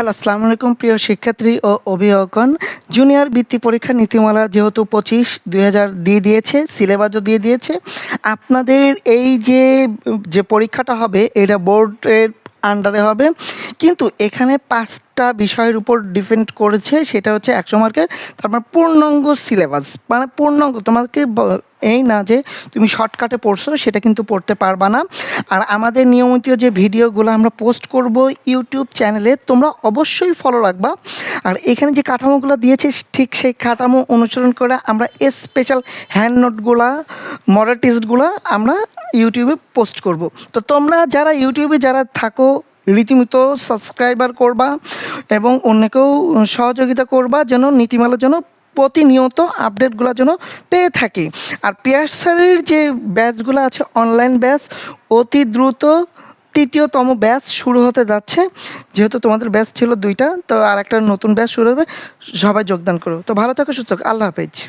Hello, আসসালামু আলাইকুম, প্রিয় শিক্ষার্থী ও অভিভাবকগণ। জুনিয়র বৃত্তি পরীক্ষা নীতিমালা যেহেতু পঁচিশ দুই দিয়ে দিয়েছে, সিলেবাসও দিয়ে দিয়েছে। আপনাদের এই যে যে পরীক্ষাটা হবে, এটা বোর্ডের আন্ডারে হবে। কিন্তু এখানে পাঁচটা বিষয়ের উপর ডিপেন্ড করেছে, সেটা হচ্ছে একশো মার্কের তারপর পূর্ণাঙ্গ সিলেবাস। মানে পূর্ণাঙ্গ, তোমাকে এই না যে তুমি শর্টকাটে পড়ছো, সেটা কিন্তু পড়তে পারবা না। আর আমাদের নিয়মিত যে ভিডিওগুলো আমরা পোস্ট করব ইউটিউব চ্যানেলে, তোমরা অবশ্যই ফলো রাখবা। আর এখানে যে কাঠামোগুলো দিয়েছে, ঠিক সেই কাঠামো অনুসরণ করে আমরা স্পেশাল হ্যান্ড নোটগুলা মডেল টেস্টগুলো আমরা ইউটিউবে পোস্ট করব। তো তোমরা যারা ইউটিউবে যারা থাকো রীতিমতো সাবস্ক্রাইবার করবা এবং অন্যকেও সহযোগিতা করবা যেন নীতিমালার জন্য প্রতিনিয়ত আপডেটগুলো যেন পেয়ে থাকি। আর পিয়ার্সারের যে ব্যাচগুলো আছে অনলাইন ব্যাচ অতি দ্রুত তৃতীয়তম ব্যাচ শুরু হতে যাচ্ছে। যেহেতু তোমাদের ব্যাচ ছিল দুইটা, তো আর একটা নতুন ব্যাচ শুরু হবে, সবাই যোগদান করো। তো ভালো থাকো, সুস্থ। আল্লাহ হাফেজ।